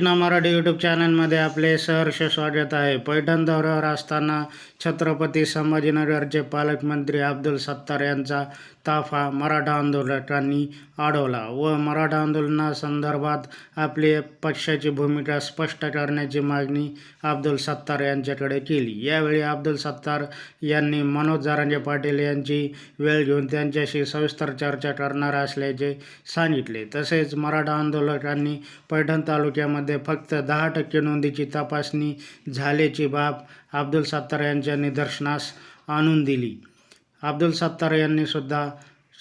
योजना मराठी यूट्यूब चॅनलमध्ये आपले सहर्ष स्वागत आहे. पैठण दौऱ्यावर असताना छत्रपती संभाजीनगरचे पालकमंत्री अब्दुल सत्तार यांचा ताफा मराठा आंदोलकांनी अडवला व मराठा आंदोलनासंदर्भात आपली पक्षाची भूमिका स्पष्ट करण्याची मागणी अब्दुल सत्तार यांच्याकडे केली. यावेळी अब्दुल सत्तार यांनी मनोज जारांगे पाटील यांची वेळ घेऊन त्यांच्याशी सविस्तर चर्चा करणार असल्याचे सांगितले. तसेच मराठा आंदोलकांनी पैठण तालुक्यामध्ये फक्त दहा टक्के नोंदीची तपासणी झाल्याची बाब अब्दुल सत्तार यांच्या निदर्शनास आणून दिली. अब्दुल सत्तार यांनी सुद्धा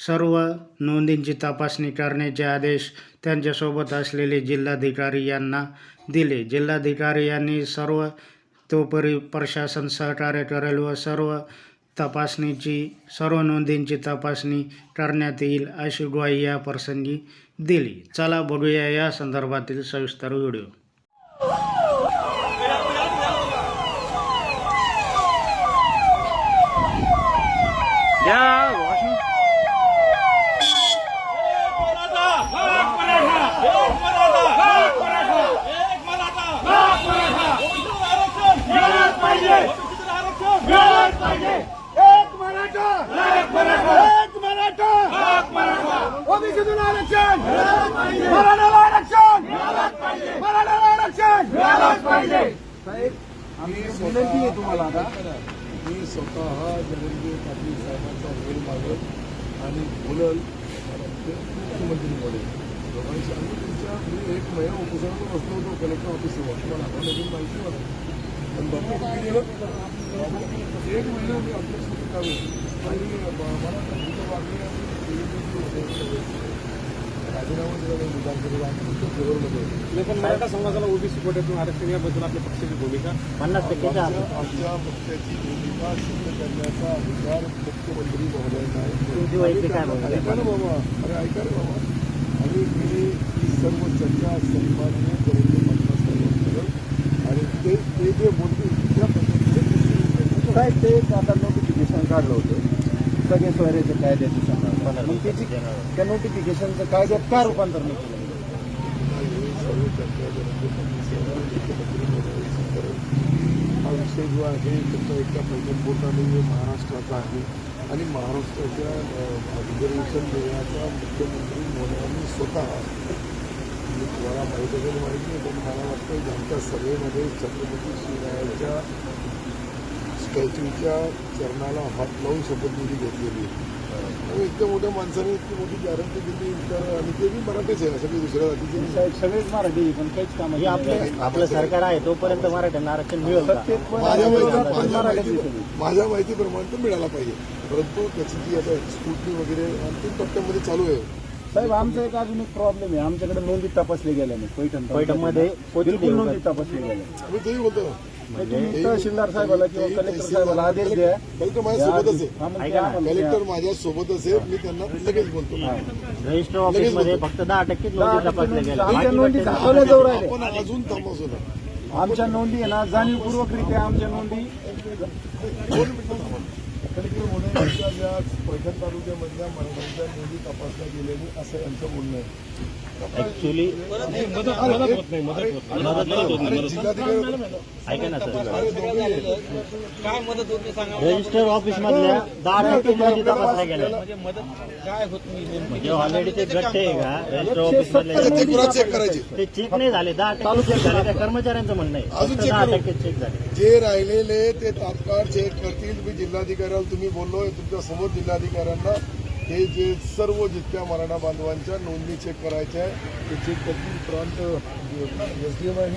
सर्व नोंदींची तपासणी करण्याचे आदेश त्यांच्यासोबत असलेले जिल्हाधिकारी यांना दिले. जिल्हाधिकारी यांनी सर्व तोपरी प्रशासन सहकार्य करेल व सर्व तपासणीची सर्व नोंदींची तपासणी करण्यात येईल अशी ग्वाही या प्रसंगी दिली चला बघूया या संदर्भातील सविस्तर व्हिडिओ. एक मराठा एक मराठा! ओबीसीतून आरक्षण मराठाला आरक्षण मराठाला आरक्षण साहेब आम्ही विनंती आहे तुम्हाला आता. मी स्वतः जगनजी पाटील साहेबांचा वेळ मागत आणि बोलल मुख्यमंत्री बोलेल लोकांशी आम्ही त्यांच्या मी एक महिना उपोषणावर बसलो होतो कलेक्टर ऑफिसवर तुम्हाला आता नवीन माहिती मला पण बापू कुठे गेलं एक महिना मी आपल्याशी करावे राजीनामा दिला नाही विधानसभेला आणि पण मराठा समाजाला ओबीसी कोट्यातून आरक्षण याबद्दल आपल्या पक्षाची भूमिका. पन्नास टक्केच्या आमच्या पक्षाची भूमिका सिद्ध करण्याचा अधिकार मुख्यमंत्री महोदयांना आहे. ऐका ना बाबा अरे ऐका ना बाबा. आणि मी ही सर्व चर्चा करेल आणि ते ते जे बोलतील त्या पद्धतीने साहेब ते आता नोटिफिकेशन काढलं होतं? कायद्याच्या संदर्भात मग त्याची त्या नोटिफिकेशनचं कायद्यात का रूपांतर नाही केलं? ही हा विषय जो आहे त्याचा एका पैठणपोटा नाही महाराष्ट्राचा आहे आणि महाराष्ट्राच्या रिझर्वेशन देण्याचा मुख्यमंत्री महोदयांनी स्वतः तुम्हाला माहीत असेल माहिती नाही पण मला वाटतं ज्यांच्या सभेमध्ये छत्रपती शिवरायांच्या स्टॅच्यूच्या चरणाला हात लावून शपथविधी घेतलेली आहे. आणि इतक्या मोठ्या माणसाने इतकी मोठी गॅरंटी दिली तर आणि ते बी मराठीच आहे काही दुसऱ्या जातीचे. सगळेच मराठी पण काहीच काम हे आपले आपलं सरकार आहे तोपर्यंत मराठ्यांना आरक्षण मिळेल माझ्या माहितीप्रमाणे तर मिळाला पाहिजे. परंतु त्याची जी आता स्कूटनी वगैरे अंतिम टप्प्यामध्ये चालू आहे. साहेब आमचा एक अजून एक प्रॉब्लेम आहे. आमच्याकडे नोंदी तपासली गेल्या नाही पैठण पैठणमध्ये बिलकुल. नोंदी तपासली गेल्या तेही बोलतो तुम्ही तहसीलदार साहेबाला किंवा कलेक्टर साहेबाला आदेश द्या. कलेक्टर माझ्या सोबतच आहे. कलेक्टर माझ्या सोबतच आहे. मी त्यांना लगेच बोलतो. रजिस्टर ऑफिसमध्ये फक्त दहा टक्के नोंदी तपासल्या गेल्या. नोंदी टक्के- दाखवल्या जाऊ राहिल्या आपण अजून थांबवतो आमच्या नोंदी आहे ना जाणीवपूर्वकरित्या आमच्या नोंदी. कलेक्टर महोदयांच्या ज्या पैठण तालुक्यामधल्या मराठ्यांच्या नोंदी तपासल्या गेल्या नाही असं यांचं बोलणं आहे. ऍक्च्युली अरे, जिल्हाधिकारी ऐका ना सर. अरे दोघे काय मदत होते सांगा. रजिस्टर ऑफिस मधल्या दहा टक्के नोंदी तपासल्या गेल्या म्हणजे मदत काय होत नाही म्हणजे ऑलरेडी ते गट्टे आहे का? रजिस्टर ऑफिस मधले कुणा चेक करायचे? ते चेक नाही झाले दहा टक्के चेक झाले त्या कर्मचाऱ्यांचं म्हणणं आहे. दहा. टक्के चेक झाले. जे राहिलेले ते तात्काळ चेक करतील मी जिल्हाधिकाऱ्याला तुम्ही बोललोय तुमच्यासमोर जिल्हाधिकाऱ्यांना हे जे सर्व जितक्या मराठा बांधवांच्या नोंदणी चेक करायच्या आहे ते चेक करतील. प्रांत एस डी एम आहे.